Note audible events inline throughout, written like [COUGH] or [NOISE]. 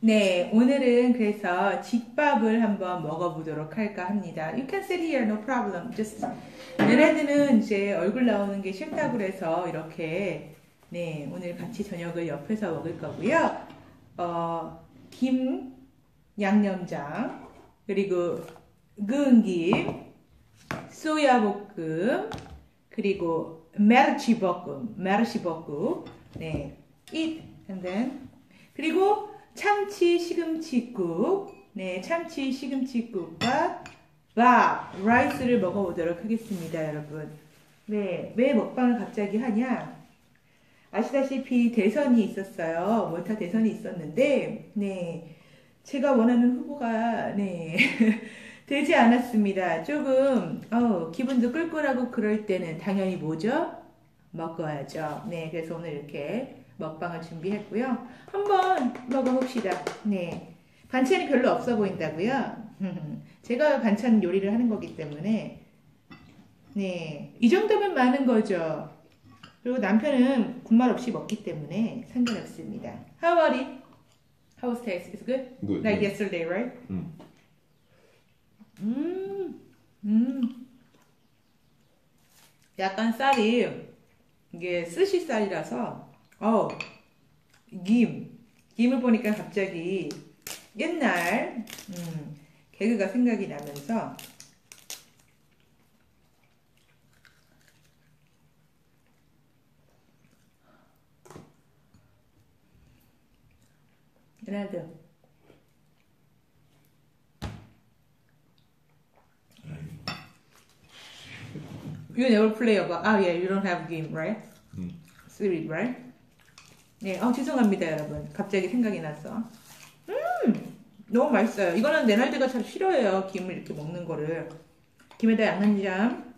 네, 오늘은 그래서 집밥을 한번 먹어보도록 할까 합니다. You can sit here, no problem. Just 얘네들은 이제 얼굴 나오는 게 싫다고 그래서 이렇게 네 오늘 같이 저녁을 옆에서 먹을 거고요. 어, 김 양념장 그리고 근김 소야 볶음 그리고 메르치 볶음 메르치 볶음 네 eat and then 그리고 참치 시금치국, 네, 참치 시금치국과 밥, 라이스를 먹어보도록 하겠습니다, 여러분. 네, 왜 먹방을 갑자기 하냐? 아시다시피 대선이 있었어요. 모타 대선이 있었는데, 네, 제가 원하는 후보가, 네, [LAUGHS] 되지 않았습니다. 조금, 어, 기분도 끌끌하고 그럴 때는 당연히 뭐죠? 먹어야죠. 네, 그래서 오늘 이렇게 먹방을 준비했고요. 한번 먹어봅시다. 네. 반찬이 별로 없어 보인다고요? [LAUGHS] 제가 반찬 요리를 하는 거기 때문에 네. 이 정도면 많은 거죠. 그리고 남편은 군말 없이 먹기 때문에 상관없습니다. How about it? How was taste? Is good? Good. Like yesterday, right? 음. 음, 음. 약간 쌀이 이게 스시 쌀이라서 어, 김. 김을 보니까 갑자기 옛날 음, 개그가 생각이 나면서 레나드 You never play about, oh yeah, you don't have game, right? 음. Spirit, right? 네, 어, 죄송합니다, 여러분. 갑자기 생각이 났어. 음, 너무 맛있어요. 이거는 레날드가 잘 싫어해요. 김을 이렇게 먹는 거를. 김에다 양념장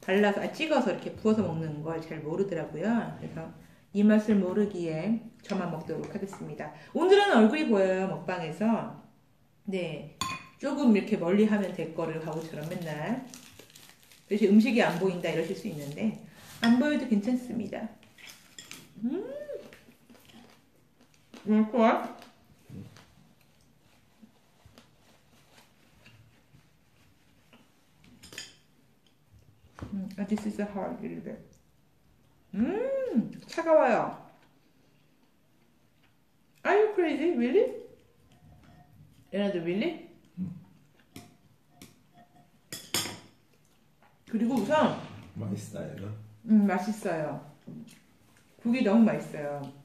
발라서, 아, 찍어서 이렇게 부어서 먹는 걸 잘 모르더라고요. 그래서 이 맛을 모르기에 저만 먹도록 하겠습니다. 오늘은 얼굴이 보여요, 먹방에서. 네, 조금 이렇게 멀리 하면 될 거를 바보처럼 맨날. 그래서 음식이 안 보인다 이러실 수 있는데, 안 보여도 괜찮습니다. 음. 음, 좋아? 음, 아, this is a hard little bit. 음, 차가워요. Are you crazy? Really? 얘네들 really? 그리고 우선 맛있어요. 음, 맛있어요. 국이 너무 맛있어요.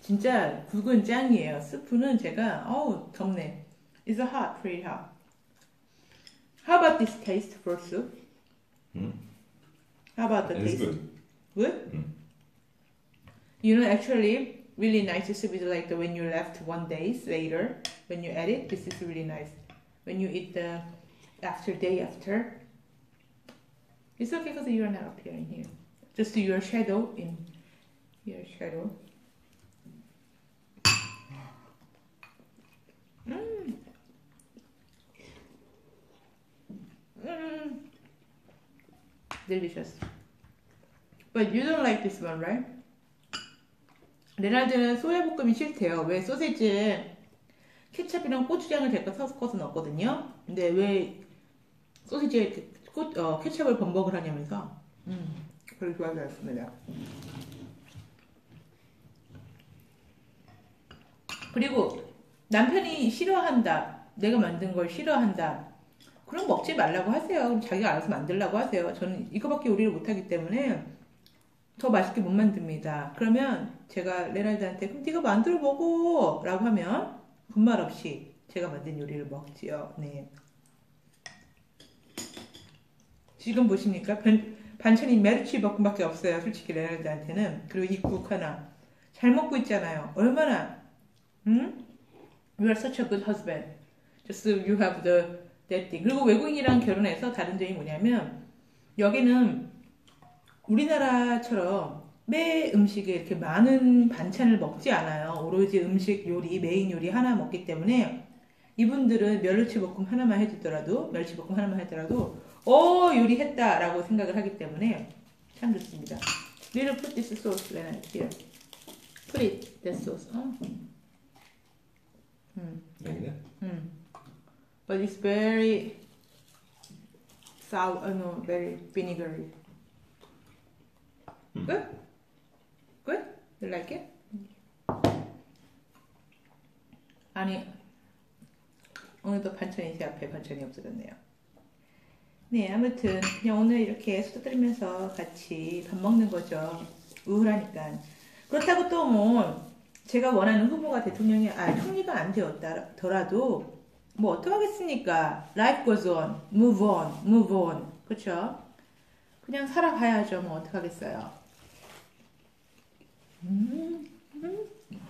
진짜 국은 짱이에요. 스프는 제가 어우 덥네. It's hot, pretty hot. How about this taste for soup? 음. How about the It's taste? good. Good? Mm. You know, actually, really nice soup is like the when you left one days later, when you eat it, this is really nice. When you eat the after day after, it's okay because you are not appearing here. Just your shadow in your shadow. Mm. Mm. Delicious. But you don't like this one, right? 레날드는 소야볶음이 싫대요. 왜 소세지에 케찹이랑 고추장을 제가 섞어서 넣었거든요. 근데 왜 소세지에 이렇게 고, 어, 케찹을 범벅을 하냐면서 음, 별로 좋아하지 않습니다. 그리고 남편이 싫어한다. 내가 만든 걸 싫어한다. 그럼 먹지 말라고 하세요. 그럼 자기가 알아서 만들라고 하세요. 저는 이거밖에 요리를 못하기 때문에 더 맛있게 못 만듭니다. 그러면 제가 레날드한테 그럼 네가 만들어 먹어 라고 하면 군말 없이 제가 만든 요리를 먹지요. 네. 지금 보십니까? 반, 반찬이 메르치 볶음밖에 없어요. 솔직히 레날드한테는. 그리고 이 국 하나. 잘 먹고 있잖아요. 얼마나 응? You are such a good husband. Just you have the that thing. 그리고 외국인이랑 결혼해서 다른 점이 뭐냐면 여기는 우리나라처럼 매 음식에 이렇게 많은 반찬을 먹지 않아요. 오로지 음식 요리, 메인 요리 하나 먹기 때문에 이분들은 멸치볶음 하나만 해주더라도 멸치볶음 하나만 하더라도 어 요리했다라고 생각을 하기 때문에 참 좋습니다. Little put this sauce Leonard here. Put it, that sauce. 어? 음, 여기는? 음. But it's very sour, uh, no, very vinegary. Good? Good? You like it? 아니, 오늘도 반찬이 제 앞에 반찬이 없어졌네요. 네, 아무튼 그냥 오늘 이렇게 수다 떨면서 같이 밥 먹는 거죠. 우울하니까. 그렇다고 또뭐 제가 원하는 후보가 대통령이 아 총리가 안 되었더라도 뭐 어떡하겠습니까? Life goes on, move on, move on, 그렇죠? 그냥 살아가야죠. 뭐 어떡하겠어요? 음, 음,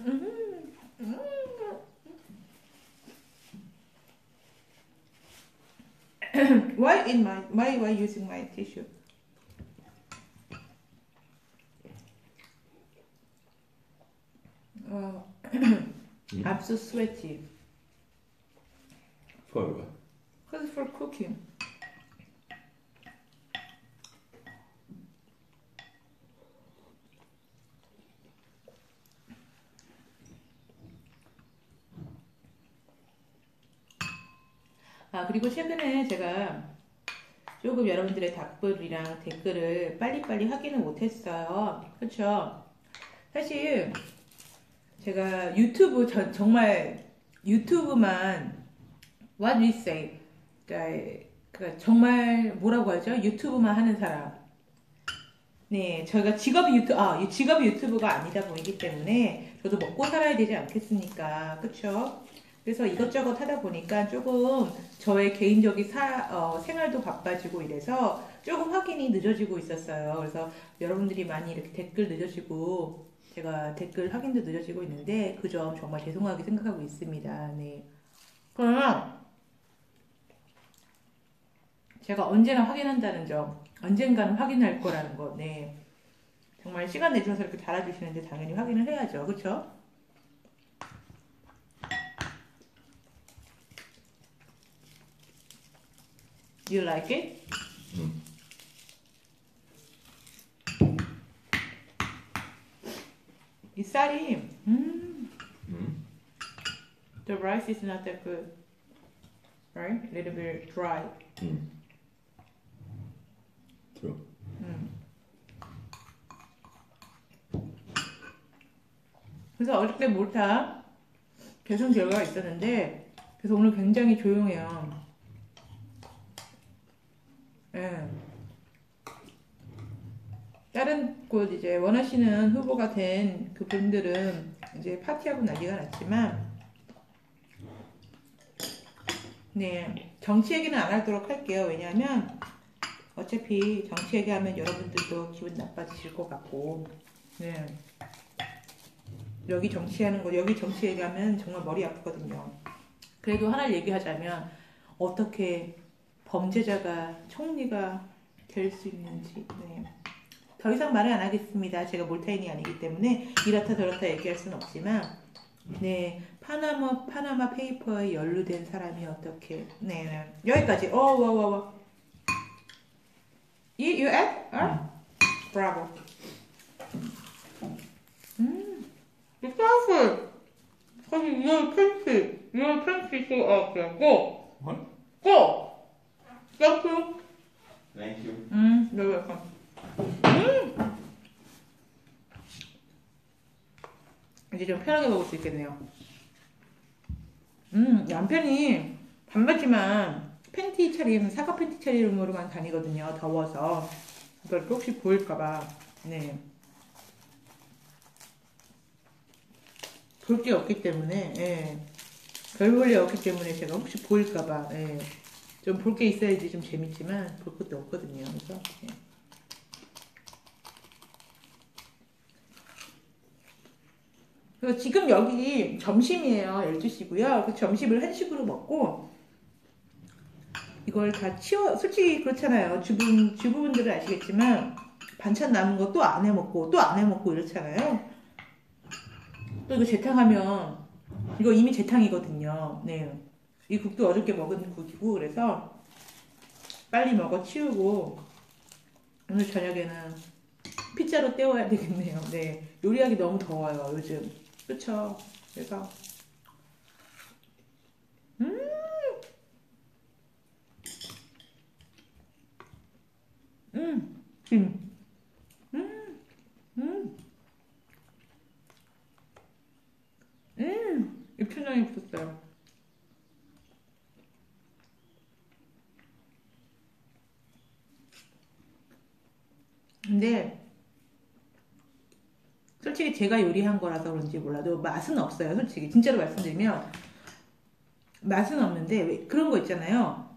음, 음. why in my why why using my tissue? Uh, I'm so sweaty. For what? Cause for cooking. 아 그리고 최근에 제가 조금 여러분들의 답글이랑 댓글을 빨리빨리 확인을 못했어요. 그렇죠? 사실 제가 유튜브 전, 정말 유튜브만 what we say 그러니까, 그러니까 정말 뭐라고 하죠? 유튜브만 하는 사람. 네, 저희가 직업이 유튜 아 직업이 유튜브가 아니다 보이기 때문에 저도 먹고 살아야 되지 않겠습니까? 그렇죠? 그래서 이것저것 하다 보니까 조금 저의 개인적인 사, 어, 생활도 바빠지고 이래서 조금 확인이 늦어지고 있었어요. 그래서 여러분들이 많이 이렇게 댓글 늦어지고 제가 댓글 확인도 늦어지고 있는데 그 점 정말 죄송하게 생각하고 있습니다. 네. 그러면 제가 언제나 확인한다는 점, 언젠가는 확인할 거라는 거, 네. 정말 시간 내주셔서 이렇게 달아주시는데 당연히 확인을 해야죠. 그렇죠? You like it? 음. 이 쌀이 음, 음. the rice is not that good, right? A little bit dry. 음. True. 음. 그래서 어저께 몰타 배송 결과가 있었는데 그래서 오늘 굉장히 조용해요. 예. 다른 곳 이제 원하시는 후보가 된 그 분들은 이제 파티하고 난리가 났지만 네 정치 얘기는 안 하도록 할게요. 왜냐하면 어차피 정치 얘기하면 여러분들도 기분 나빠지실 것 같고 네 여기 정치하는 거 여기 정치 얘기하면 정말 머리 아프거든요. 그래도 하나를 얘기하자면 어떻게 범죄자가 총리가 될 수 있는지 네. 더 이상 말을 안 하겠습니다. 제가 몰타인이 아니기 때문에 이렇다 저렇다 얘기할 수는 없지만 네 파나마 파나마 페이퍼에 연루된 사람이 어떻게 네, 네. 여기까지 어와와와 You you add? 아? Bravo. 음, your fancy, your fancy so awesome. Go, What? go. Thank you. Thank you. 음, you're welcome. 음. 이제 좀 편하게 먹을 수 있겠네요. 음, 남편이 반바지만 팬티 차림, 사과 팬티 차림으로만 다니거든요. 더워서. 그러니까 혹시 보일까봐. 네. 볼 게 없기 때문에, 예. 별 볼일 없기 때문에 제가 혹시 보일까봐, 예. 좀 볼 게 있어야지 좀 재밌지만, 볼 것도 없거든요. 그래서, 예. 그래서 지금 여기 점심이에요. 12시고요. 그 점심을 한식으로 먹고 이걸 다 치워 솔직히 그렇잖아요. 주부 주부분들은 아시겠지만 반찬 남은 거 또 안 해 먹고 또 안 해 먹고 이렇잖아요. 또 이거 재탕하면 이거 이미 재탕이거든요. 네. 이 국도 어저께 먹은 국이고 그래서 빨리 먹어 치우고 오늘 저녁에는 피자로 때워야 되겠네요. 네. 요리하기 너무 더워요, 요즘. 그쵸? 그래서. 음! 음! 음! 음! 음! 음! 입천장이 붙었어요. 근데 솔직히 제가 요리한 거라서 그런지 몰라도 맛은 없어요. 솔직히 진짜로 말씀드리면 맛은 없는데 왜 그런 거 있잖아요.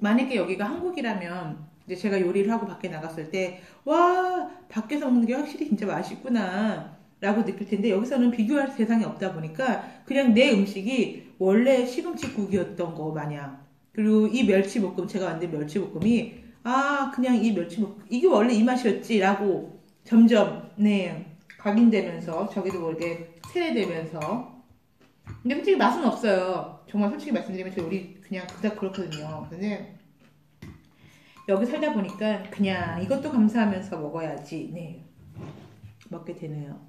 만약에 여기가 한국이라면 이제 제가 요리를 하고 밖에 나갔을 때 와 밖에서 먹는 게 확실히 진짜 맛있구나 라고 느낄 텐데 여기서는 비교할 세상이 없다 보니까 그냥 내 음식이 원래 시금치국이었던 거 마냥 그리고 이 멸치볶음 제가 만든 멸치볶음이 아 그냥 이 멸치볶음 이게 원래 이 맛이었지 라고 점점 네 각인되면서 저기도 모르게 세뇌되면서. 근데 솔직히 맛은 없어요. 정말 솔직히 말씀드리면 저 요리 그냥 그닥 그렇거든요. 근데 여기 살다 보니까 그냥 이것도 감사하면서 먹어야지. 네. 먹게 되네요.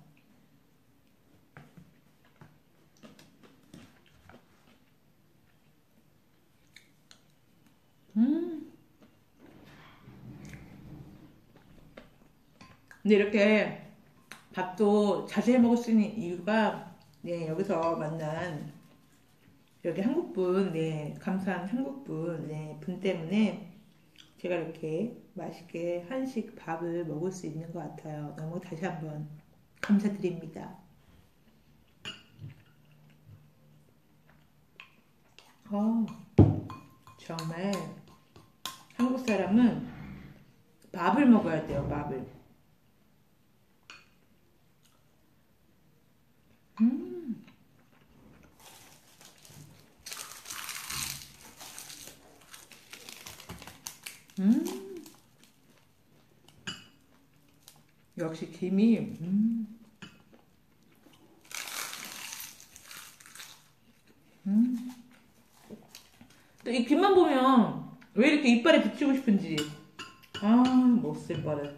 음. 근데 이렇게 밥도 해 먹을 수 있는 이유가 네 여기서 만난 여기 한국분 네 감사한 한국분 네 분 때문에 제가 이렇게 맛있게 한식 밥을 먹을 수 있는 것 같아요. 너무 다시 한번 감사드립니다. 어, 정말 한국 사람은 밥을 먹어야 돼요, 밥을. 음. 음. 역시 김이 음. 음. 또이 김만 보면 왜 이렇게 이빨에 붙이고 싶은지 아 못쓸 버릇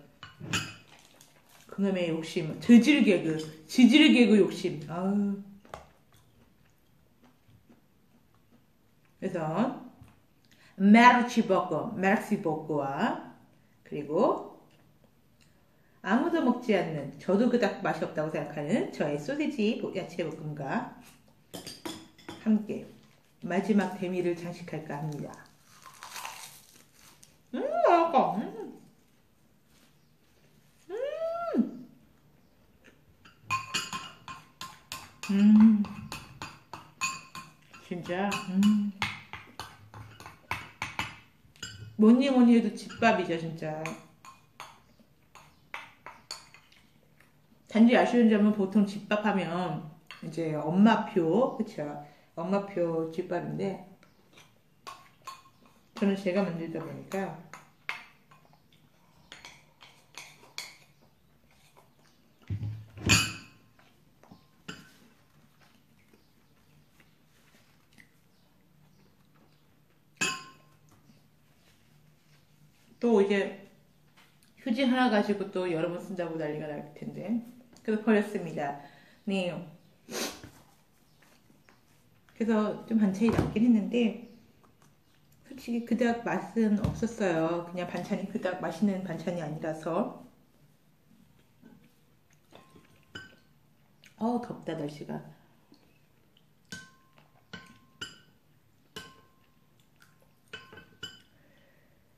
그놈의 욕심 저질 개그 지질 개그 욕심 아우 그래서 메르치 버거, 메르시 버거와 그리고 아무도 먹지 않는 저도 그닥 맛이 없다고 생각하는 저의 소세지 야채 볶음과 함께 마지막 대미를 장식할까 합니다. 음, 맛있어. 음. 음. 음. 진짜. 음. 뭐니 뭐니 해도 집밥이죠 진짜. 단지 아쉬운 점은 보통 집밥 하면 이제 엄마표 그쵸? 엄마표 집밥인데 저는 제가 만들다 보니까 또 이제 휴지 하나 가지고 또 여러 번 쓴다고 난리가 날 텐데 그래서 버렸습니다. 네. 그래서 좀 반찬이 남긴 했는데 솔직히 그닥 맛은 없었어요. 그냥 반찬이 그닥 맛있는 반찬이 아니라서 어 덥다 날씨가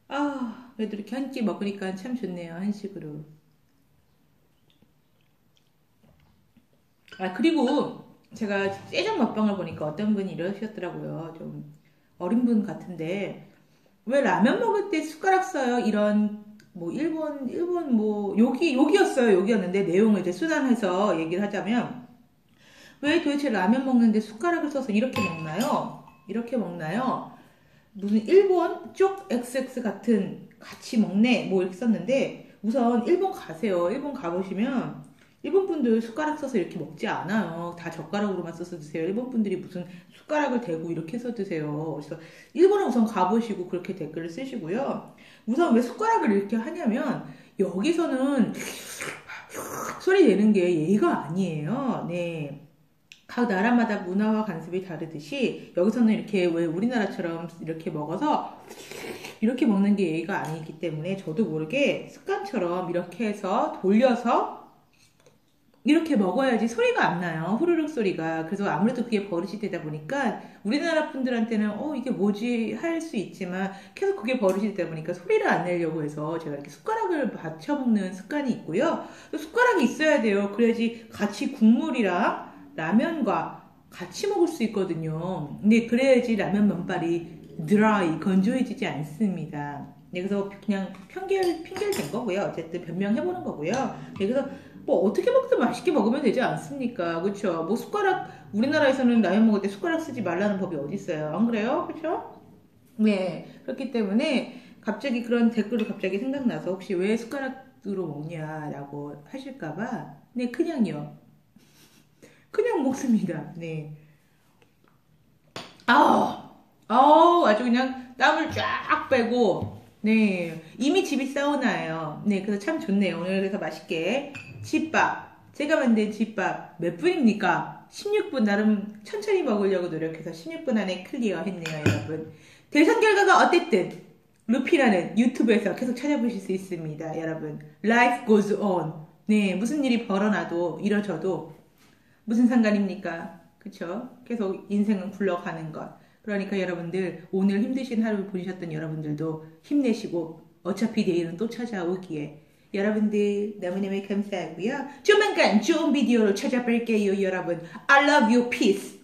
아 그래도 이렇게 한 끼 먹으니까 참 좋네요 한식으로 아 그리고 제가 째장 먹방을 보니까 어떤 분이 이러셨더라고요 좀 어린 분 같은데 왜 라면 먹을 때 숟가락 써요 이런 뭐 일본 일본 뭐 여기 여기였어요 여기였는데 내용을 이제 수단해서 얘기를 하자면 왜 도대체 라면 먹는데 숟가락을 써서 이렇게 먹나요? 이렇게 먹나요? 무슨 일본 쪽 XX 같은 같이 먹네 뭐 이렇게 썼는데 우선 일본 가세요. 일본 가보시면 일본 분들 숟가락 써서 이렇게 먹지 않아요. 다 젓가락으로만 써서 드세요. 일본 분들이 무슨 숟가락을 대고 이렇게 써 드세요. 그래서 일본에 우선 가보시고 그렇게 댓글을 쓰시고요. 우선 왜 숟가락을 이렇게 하냐면 여기서는 소리 내는 게 예의가 아니에요. 네. 각 나라마다 문화와 관습이 다르듯이 여기서는 이렇게 왜 우리나라처럼 이렇게 먹어서 이렇게 먹는 게 예의가 아니기 때문에 저도 모르게 습관처럼 이렇게 해서 돌려서 이렇게 먹어야지 소리가 안 나요. 후루룩 소리가. 그래서 아무래도 그게 버릇이 되다 보니까 우리나라 분들한테는 어, 이게 뭐지 할 수 있지만 계속 그게 버릇이 되다 보니까 소리를 안 내려고 해서 제가 이렇게 숟가락을 받쳐 먹는 습관이 있고요. 또 숟가락이 있어야 돼요. 그래야지 같이 국물이랑 라면과 같이 먹을 수 있거든요. 근데 그래야지 라면 면발이 드라이, 건조해지지 않습니다. 네, 그래서 그냥 편결, 핑계된 거고요. 어쨌든 변명해보는 거고요. 네, 그래서 뭐 어떻게 먹든 맛있게 먹으면 되지 않습니까? 그렇죠? 뭐 숟가락 우리나라에서는 라면 먹을 때 숟가락 쓰지 말라는 법이 어디 있어요? 안 그래요? 그렇죠? 네 그렇기 때문에 갑자기 그런 댓글이 갑자기 생각나서 혹시 왜 숟가락으로 먹냐라고 하실까봐 네 그냥요 그냥 먹습니다. 네. 아우 아우 아주 그냥 땀을 쫙 빼고 네 이미 집이 사우나예요. 네 그래서 참 좋네요. 오늘 그래서 맛있게 집밥. 제가 만든 집밥 몇 분입니까? 16분 나름 천천히 먹으려고 노력해서 16분 안에 클리어 했네요, 여러분. 대선 결과가 어땠든 루피라는 유튜브에서 계속 찾아보실 수 있습니다, 여러분. Life goes on. 네, 무슨 일이 벌어나도 이뤄져도 무슨 상관입니까? 그쵸? 계속 인생은 굴러가는 것. 그러니까 여러분들 오늘 힘드신 하루 보내셨던 여러분들도 힘내시고 어차피 내일은 또 찾아오기에 여러분들 너무너무 감사하고요. 조만간 좋은 비디오로 찾아뵐게요, 여러분. I love you, peace.